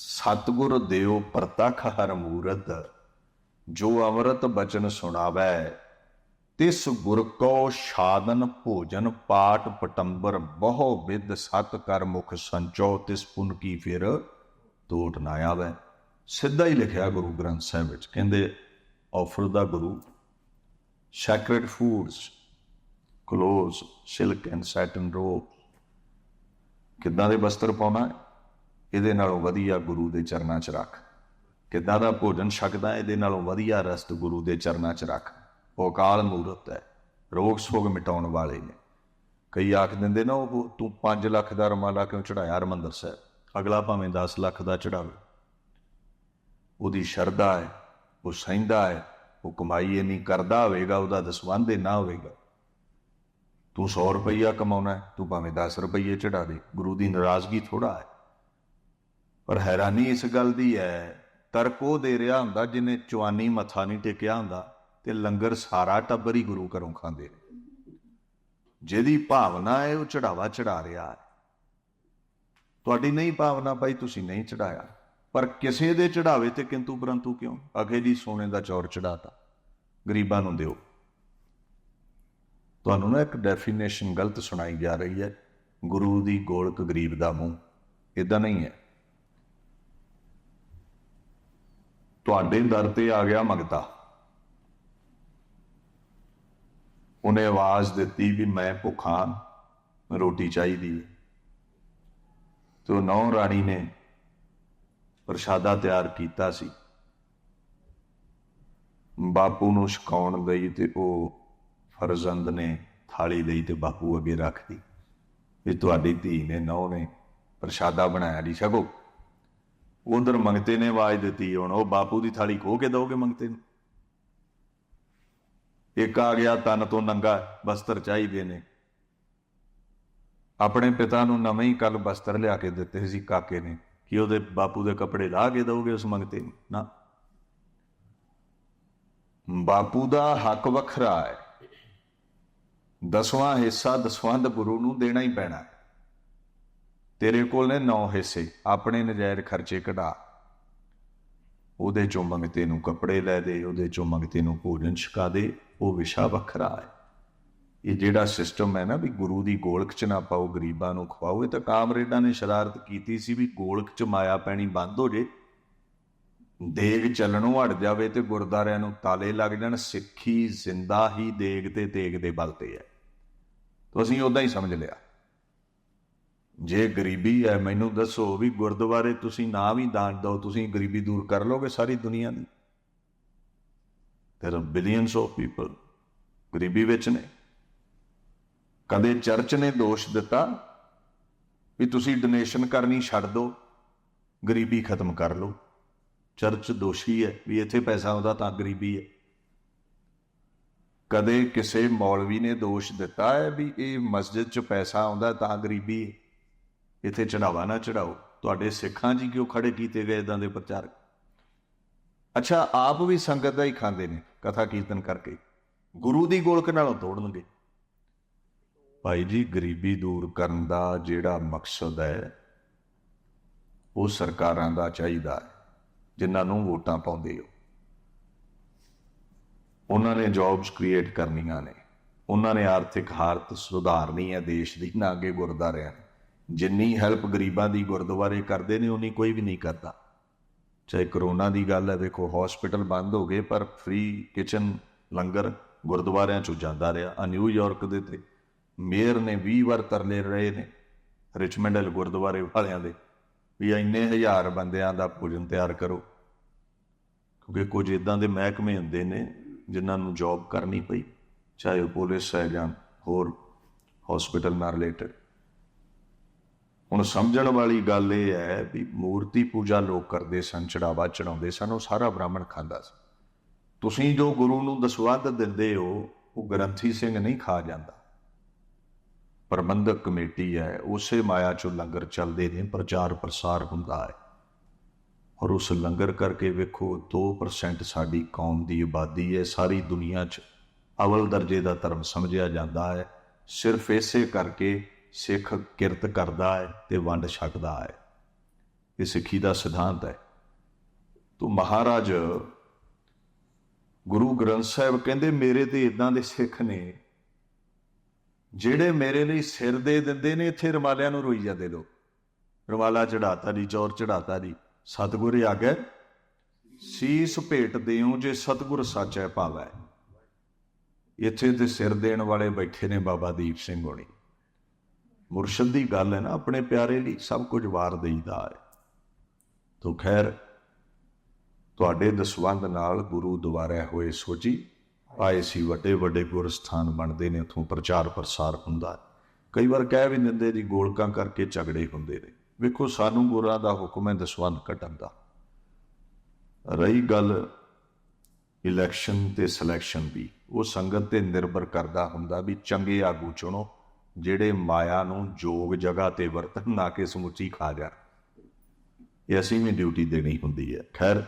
ਸਤਿਗੁਰ ਦੇਵ ਪ੍ਰਤਖ ਹਰ ਮੂਰਤ, ਜੋ ਅਮਰਤ ਬਚਨ ਸੁਣਾਵੈ, ਤਿਸ ਗੁਰ ਕੋ ਸਾਧਨ ਭੋਜਨ ਪਾਠ ਪਟੰਬਰ, ਬਹੁ ਵਿਦ ਸਤ ਕਰ ਮੁਖ ਸੰਚੋ, ਤਿਸ ਪੁਨ ਕੀ ਫਿਰ ਟੋਟ ਨਾ ਆਵੈ ਸਿੱਧਾ ਹੀ ਲਿਖਿਆ ਗੁਰੂ ਗ੍ਰੰਥ ਸਾਹਿਬ ਵਿੱਚ, ਕਹਿੰਦੇ offer the Guru sacred foods clothes silk and satin ਰੋ ਕਿੱਦਾਂ ਦੇ ਵਸਤਰ ਪਾਉਣਾ ਹੈ? ਇਹਦੇ ਨਾਲੋਂ ਵਧੀਆ ਗੁਰੂ ਦੇ ਚਰਨਾਂ 'ਚ ਰੱਖ। ਕਿੱਦਾਂ ਦਾ ਭੋਜਨ ਛਕਦਾ, ਇਹਦੇ ਨਾਲੋਂ ਵਧੀਆ ਰਸਤ ਗੁਰੂ ਦੇ ਚਰਨਾਂ 'ਚ ਰੱਖ। ਉਹ ਅਕਾਲ ਮੂਰਤ ਹੈ, ਰੋਗ ਸੋਗ ਮਿਟਾਉਣ ਵਾਲੇ ਨੇ। ਕਈ ਆਖ ਦਿੰਦੇ ਨਾ, ਉਹ ਤੂੰ 5 ਲੱਖ ਦਾ ਰਮਾਲਾ ਕਿਉਂ ਚੜਾਇਆ ਹਰਮੰਦਰ ਸਾਹਿਬ? ਅਗਲਾ ਭਾਵੇਂ 10 ਲੱਖ ਦਾ ਚੜਾਵੇ ਉਹਦੀ ਸ਼ਰਧਾ ਹੈ, ਉਹ ਸਹਿੰਦਾ ਹੈ, ਉਹ ਕਮਾਈ ਨਹੀਂ ਕਰਦਾ ਹੋਵੇਗਾ, ਉਹਦਾ ਦਸਵੰਦੇ ਨਾ ਹੋਵੇਗਾ। ਤੂੰ 100 ਰੁਪਈਆ ਕਮਾਉਣਾ ਤੂੰ ਭਾਵੇਂ 10 ਰੁਪਈਏ ਚੜਾ ਦੇ, ਗੁਰੂ ਦੀ ਨਾਰਾਜ਼ਗੀ ਥੋੜਾ ਹੈ। ਪਰ ਹੈਰਾਨੀ ਇਸ ਗੱਲ ਦੀ ਹੈ, ਤਰਕ ਉਹ ਦੇ ਰਿਹਾ ਹੁੰਦਾ ਜਿਨੇ ਚਵਾਨੀ ਮੱਥਾ ਨਹੀਂ ਟੇਕਿਆ ਹੁੰਦਾ ਤੇ ਲੰਗਰ ਸਾਰਾ ਟੱਬਰ ਹੀ ਗੁਰੂ ਘਰੋਂ ਖਾਂਦੇ ਨੇ। ਜਿਹਦੀ ਭਾਵਨਾ ਹੈ, ਉਹ ਚੜਾਵਾ ਚੜਾ ਰਿਹਾ ਹੈ। ਤੁਹਾਡੀ ਨਹੀਂ ਭਾਵਨਾ ਭਾਈ, ਤੁਸੀਂ ਨਹੀਂ ਚੜਾਇਆ। ਪਰ ਕਿਸੇ ਦੇ ਚੜਾਵੇ ਤੇ ਕਿੰਤੂ ਪਰੰਤੂ ਕਿਉਂ? ਅਗੇ ਦੀ ਸੋਨੇ ਦਾ ਚੌਰ ਚੜਾਤਾ। ਗਰੀਬਾਂ ਨੂੰ ਦਿਓ। ਤੁਹਾਨੂੰ ਨਾ ਇੱਕ ਡੈਫੀਨੇਸ਼ਨ ਗਲਤ ਸੁਣਾਈ ਜਾ ਰਹੀ ਹੈ। ਗੁਰੂ ਦੀ ਗੋਲਕ ਗਰੀਬ ਦਾ ਮੂੰਹ। ਇਦਾਂ ਨਹੀਂ ਹੈ। ਤੁਹਾਡੇ ਦਰ ਤੇ ਆ ਗਿਆ ਮੰਗਤਾ। ਉਹਨੇ ਆਵਾਜ਼ ਦਿੱਤੀ ਵੀ ਮੈਂ ਭੁੱਖਾ ਰੋਟੀ ਚਾਹੀਦੀ ਹੈ। ਤੋ ਨੌ ਰਾਣੀ ਨੇ ਪ੍ਰਸ਼ਾਦਾ ਤਿਆਰ ਕੀਤਾ ਸੀ। ਬਾਪੂ ਨੂੰ ਛਕਾਉਣ ਗਈ ਤੇ ਉਹ ਫਰਜ਼ੰਦ ਨੇ ਥਾਲੀ ਲਈ ਤੇ ਬਾਪੂ ਅੱਗੇ ਰੱਖਦੀ ਵੀ ਤੁਹਾਡੀ ਧੀ ਨੇ ਨੌ ਨੇ ਪ੍ਰਸ਼ਾਦਾ ਬਣਾਇਆ ਜੀ ਛਕੋ। ਉਧਰ ਮੰਗਤੇ ਨੇ ਆਵਾਜ਼ ਦਿੱਤੀ, ਹੁਣ ਉਹ ਬਾਪੂ ਦੀ ਥਾਲੀ ਖੋ ਕੇ ਦੋਗੇ ਮੰਗਤੇ ਨੂੰ? ਇੱਕ ਆ ਗਿਆ, ਤਨ ਤੋਂ ਨੰਗਾ ਬਸਤਰ ਚਾਹੀਦੇ ਨੇ। ਆਪਣੇ ਪਿਤਾ ਨੂੰ ਨਵੇਂ ਹੀ ਕੱਲ ਬਸਤਰ ਲਿਆ ਕੇ ਦਿੱਤੇ ਸੀ ਕਾਕੇ ਨੇ। ਕਿ ਉਹਦੇ ਬਾਪੂ ਦੇ ਕੱਪੜੇ ਲਾ ਕੇ ਦੋਗੇ ਉਸ ਮੰਗਤੇ ਨੂੰ? ਨਾ। ਬਾਪੂ ਦਾ ਹੱਕ ਵੱਖਰਾ ਹੈ। ਦਸਵਾਂ ਹਿੱਸਾ ਦਸਵੰਧ ਗੁਰੂ ਨੂੰ ਦੇਣਾ ਹੀ ਪੈਣਾ ਹੈ। ਤੇਰੇ ਕੋਲ ਨੇ ਨੌ ਹਿੱਸੇ, ਆਪਣੇ ਨਜਾਇਜ਼ ਖਰਚੇ ਕਢਾ। ਉਹਦੇ ਚੋਂ ਮੰਗਤੇ ਨੂੰ ਕੱਪੜੇ ਲੈ ਦੇ, ਉਹਦੇ ਚੋਂ ਮੰਗਤੇ ਨੂੰ ਭੋਜਨ ਛਕਾ ਦੇ, ਉਹ ਵਿਸ਼ਾ ਵੱਖਰਾ ਹੈ। ਇਹ ਜਿਹੜਾ ਸਿਸਟਮ ਹੈ ਨਾ ਵੀ ਗੁਰੂ ਦੀ ਗੋਲਕ ਚ ਨਾ ਪਾਓ, ਗਰੀਬਾਂ ਨੂੰ ਖਵਾਓ, ਇਹ ਤਾਂ ਕਾਮਰੇਡਾਂ ਨੇ ਸ਼ਰਾਰਤ ਕੀਤੀ ਸੀ ਵੀ ਗੋਲਕ ਚ ਮਾਇਆ ਪੈਣੀ ਬੰਦ ਹੋ ਜੇ। ਦੇਗ ਚੱਲਣੋਂ ਹਟ ਜਾਵੇ ਤੇ ਗੁਰਦਾਰਿਆਂ ਨੂੰ ਤਾਲੇ ਲੱਗ ਜਾਣ, ਸਿੱਖੀ ਜ਼ਿੰਦਾ ਹੀ ਦੇਗ ਤੇ ਤੇਗ ਦੇ ਬਲ ਤੇ ਹੈ। ਤਾਂ ਅਸੀਂ ਉਦਾਂ ਹੀ ਸਮਝ ਲਿਆ। ਜੇ ਗਰੀਬੀ ਹੈ, ਮੈਨੂੰ ਦੱਸੋ ਵੀ ਗੁਰਦੁਆਰੇ ਤੁਸੀਂ ਨਾ ਵੀ ਦਾਨ ਦਿਓ, ਤੁਸੀਂ ਗਰੀਬੀ ਦੂਰ ਕਰ ਲੋਗੇ ਸਾਰੀ ਦੁਨੀਆ ਦੀ? There are billions of people ਗਰੀਬੀ ਵਿੱਚ ਨੇ। ਕਦੇ ਚਰਚ ਨੇ ਦੋਸ਼ ਦਿੱਤਾ ਵੀ ਤੁਸੀਂ ਡੋਨੇਸ਼ਨ ਕਰਨੀ ਛੱਡ ਦਿਓ ਗਰੀਬੀ ਖਤਮ ਕਰ ਲਓ। ਚਰਚ ਦੋਸ਼ੀ ਹੈ ਵੀ ਇੱਥੇ ਪੈਸਾ ਆਉਂਦਾ ਤਾਂ ਗਰੀਬੀ ਹੈ। ਕਦੇ ਕਿਸੇ ਮੌਲਵੀ ਨੇ ਦੋਸ਼ ਦਿੱਤਾ ਹੈ ਵੀ ਇਹ ਮਸਜਿਦ 'ਚ ਪੈਸਾ ਆਉਂਦਾ ਤਾਂ ਗਰੀਬੀ ਹੈ। ਇੱਥੇ ਚੜਾਵਾ ਨਾ ਚੜਾਓ। ਤੁਹਾਡੇ ਸਿੱਖਾਂ ਜੀ ਕਿਉਂ ਖੜੇ ਕੀਤੇ ਗਏ ਇਦਾਂ ਦੇ ਪ੍ਰਚਾਰਕ ਅੱਛਾ, ਆਪ ਵੀ ਸੰਗਤ ਦਾ ਹੀ ਖਾਂਦੇ ਨੇ, ਕਥਾ ਕੀਰਤਨ ਕਰਕੇ। ਗੁਰੂ ਦੀ ਗੋਲਕ ਨਾਲੋਂ ਤੋੜਨਗੇ। ਭਾਈ ਜੀ, ਗਰੀਬੀ ਦੂਰ ਕਰਨ ਦਾ ਜਿਹੜਾ ਮਕਸਦ ਹੈ, ਉਹ ਸਰਕਾਰਾਂ ਦਾ ਚਾਹੀਦਾ ਹੈ, ਜਿਨ੍ਹਾਂ ਨੂੰ ਵੋਟਾਂ ਪਾਉਂਦੇ ਹੋ। ਉਹਨਾਂ ਨੇ ਜੌਬਸ ਕ੍ਰੀਏਟ ਕਰਨੀਆਂ ਨੇ। ਉਹਨਾਂ ਨੇ ਆਰਥਿਕ ਹਾਲਤ ਸੁਧਾਰਨੀ ਹੈ, ਦੇਸ਼ ਦੀ, ਨਾ ਅੱਗੇ ਗੁਰਦਾਰਿਆਂ ਨੇ। ਜਿੰਨੀ ਹੈਲਪ ਗਰੀਬਾਂ ਦੀ ਗੁਰਦੁਆਰੇ ਕਰਦੇ ਨੇ, ਉਨੀ ਕੋਈ ਵੀ ਨਹੀਂ ਕਰਦਾ। ਚਾਹੇ ਕਰੋਨਾ ਦੀ ਗੱਲ ਹੈ ਵੇਖੋ ਹਸਪੀਟਲ ਬੰਦ ਹੋ ਗਏ, ਪਰ ਫ੍ਰੀ ਕਿਚਨ ਲੰਗਰ ਗੁਰਦੁਆਰਿਆਂ ਚੋਂ ਜਾਂਦਾ ਰਿਹਾ। ਆ ਨਿਊਯਾਰਕ ਦੇ ਤੇ ਮੇਅਰ ਨੇ 20 ਵਾਰ ਤਰਲੇ ਰਹੇ ਨੇ ਰਿਚਮੰਡ ਹਿਲ ਗੁਰਦੁਆਰੇ ਵਾਲਿਆਂ ਦੇ ਵੀ ਇੰਨੇ ਹਜ਼ਾਰ ਬੰਦਿਆਂ ਦਾ ਭੋਜਨ ਤਿਆਰ ਕਰੋ। ਕਿਉਂਕਿ ਕੁਝ ਇਦਾਂ ਦੇ ਮਹਿਕਮੇ ਹੁੰਦੇ ਨੇ ਜਿਨ੍ਹਾਂ ਨੂੰ ਜੌਬ ਕਰਨੀ ਪਈ, ਚਾਹੇ ਉਹ ਪੁਲਿਸ ਹੈ ਜਾਂ ਹੋਰ ਹਸਪੀਟਲ ਨਾਲ ਰਿਲੇਟਡ ਹੁਣ ਸਮਝਣ ਵਾਲੀ ਗੱਲ ਇਹ ਹੈ ਵੀ ਮੂਰਤੀ ਪੂਜਾ ਲੋਕ ਕਰਦੇ ਸਨ, ਚੜਾਵਾ ਚੜਾਉਂਦੇ ਸਨ, ਉਹ ਸਾਰਾ ਬ੍ਰਾਹਮਣ ਖਾਂਦਾ ਸੀ। ਤੁਸੀਂ ਜੋ ਗੁਰੂ ਨੂੰ ਦਸਵੰਧ ਦਿੰਦੇ ਹੋ, ਉਹ ਗ੍ਰੰਥੀ ਸਿੰਘ ਨਹੀਂ ਖਾ ਜਾਂਦਾ। ਪ੍ਰਬੰਧਕ ਕਮੇਟੀ ਹੈ, ਉਸੇ ਮਾਇਆ ਚੋਂ ਲੰਗਰ ਚੱਲਦੇ ਨੇ, ਪ੍ਰਚਾਰ ਪ੍ਰਸਾਰ ਹੁੰਦਾ ਹੈ। ਔਰ ਉਸ ਲੰਗਰ ਕਰਕੇ ਵੇਖੋ 2% ਸਾਡੀ ਕੌਮ ਦੀ ਆਬਾਦੀ ਹੈ, ਸਾਰੀ ਦੁਨੀਆ 'ਚ ਅਵਲ ਦਰਜੇ ਦਾ ਧਰਮ ਸਮਝਿਆ ਜਾਂਦਾ ਹੈ। ਸਿਰਫ ਇਸੇ ਕਰਕੇ ਸਿੱਖ ਕਿਰਤ ਕਰਦਾ ਹੈ ਤੇ ਵੰਡ ਛਕਦਾ ਹੈ। ਇਹ ਸਿੱਖੀ ਦਾ ਸਿਧਾਂਤ ਹੈ। ਤੋ ਮਹਾਰਾਜ, ਗੁਰੂ ਗ੍ਰੰਥ ਸਾਹਿਬ ਕਹਿੰਦੇ, ਮੇਰੇ ਤੇ ਇਦਾਂ ਦੇ ਸਿੱਖ ਨੇ, ਜਿਹੜੇ ਮੇਰੇ ਲਈ ਸਿਰ ਦੇ ਦਿੰਦੇ ਨੇ, ਇੱਥੇ ਰਮਾਲਿਆਂ ਨੂੰ ਰੋਈ ਜਾਂਦੇ ਲੋ ਰਮਾਲਾ ਚੜਾਤਾ ਦੀ ਚੌਰ ਚੜਾਤਾ ਦੀ ਸਤਿਗੁਰ ਆਗੇ ਸੀਸ ਭੇਟ ਦਿਓ ਜੇ ਸਤਿਗੁਰ ਸਾਚੈ ਭਾਵੈ। ਇੱਥੇ ਤੇ ਸਿਰ ਦੇਣ ਵਾਲੇ ਬੈਠੇ ਨੇ ਬਾਬਾ ਦੀਪ ਸਿੰਘ ਹੋਣੀ। ਮੁਰਸ਼ਦ ਦੀ ਗੱਲ ਹੈ ਨਾ, ਆਪਣੇ ਪਿਆਰੇ ਲਈ ਸਭ ਕੁਝ ਵਾਰ ਦੇਈਦਾ ਹੈ। ਤੋ ਖੈਰ, ਤੁਹਾਡੇ ਦਸਵੰਦ ਨਾਲ ਗੁਰੂ ਦੁਆਰੇ ਹੋਏ ਸੋਚੀ ਆਏ ਸੀ ਵੱਡੇ ਵੱਡੇ ਗੁਰਸਥਾਨ ਬਣਦੇ ਨੇ, ਉਥੋਂ ਪ੍ਰਚਾਰ ਪ੍ਰਸਾਰ ਹੁੰਦਾ ਕਈ ਵਾਰ ਕਹਿ ਵੀ ਦਿੰਦੇ ਜੀ, ਗੋਲਕਾਂ ਕਰਕੇ ਝਗੜੇ ਹੁੰਦੇ ਨੇ। ਵੇਖੋ, ਸਾਨੂੰ ਗੁਰਾਂ ਦਾ ਹੁਕਮ ਹੈ ਦਸਵੰਦ ਕੱਟਣ ਦਾ। ਰਹੀ ਗੱਲ ਇਲੈਕਸ਼ਨ ਤੇ ਸਿਲੈਕਸ਼ਨ ਦੀ, ਉਹ ਸੰਗਤ ਤੇ ਨਿਰਭਰ ਕਰਦਾ ਹੁੰਦਾ ਵੀ ਚੰਗੇ ਆਗੂ ਚੁਣੋ ਜਿਹੜੇ ਮਾਇਆ ਨੂੰ ਜੋਗ ਜਗ੍ਹਾ ਤੇ ਵਰਤਣ ਨਾ ਕਿ ਸਮੁੱਚੀ ਖਾ ਜਾ ਇਹ ਅਸੀਂ ਵੀ ਡਿਊਟੀ ਦੇਣੀ ਹੁੰਦੀ ਹੈ। ਖੈਰ